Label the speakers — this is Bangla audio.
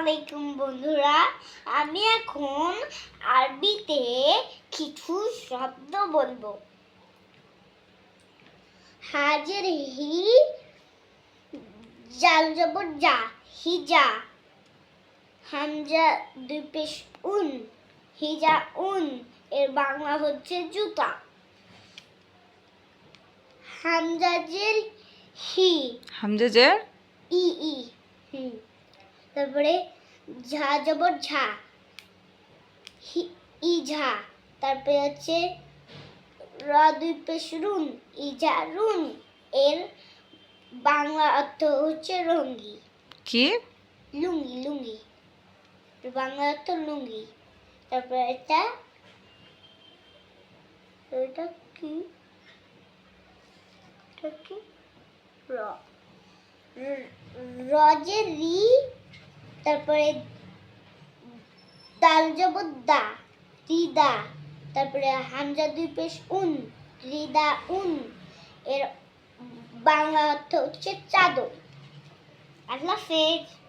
Speaker 1: আলাইকুম বন্ধুরা। আমি এখন আরবিতে কিছু শব্দ বলব। হাজের হি জাল জবর যা হিজা হামজা দুই পেশ উন হিজা উন। এর বাংলা হচ্ছে জুতা। হামজাজের হি।
Speaker 2: হামজাজের
Speaker 1: ই ই হুম। তারপরে ঝা জবর ঝা ই ঝা তারপরে হচ্ছে র দুই পেশ রুন ই ঝা রুন এর বাংলা অর্থ হচ্ছে রঙ্গি
Speaker 2: কি?
Speaker 1: লুঙ্গি লুঙ্গি। বাংলা অর্থ লুঙ্গি। তারপরে এটা এটা কি? এটা কি? র- রজে রি তারপরে দাল যাব দা রিদা তারপরে হামজা দুই পেশ উন রিদা উন, এর বাংলা অর্থ হচ্ছে চাদর। আল্লাহ হাফেজ।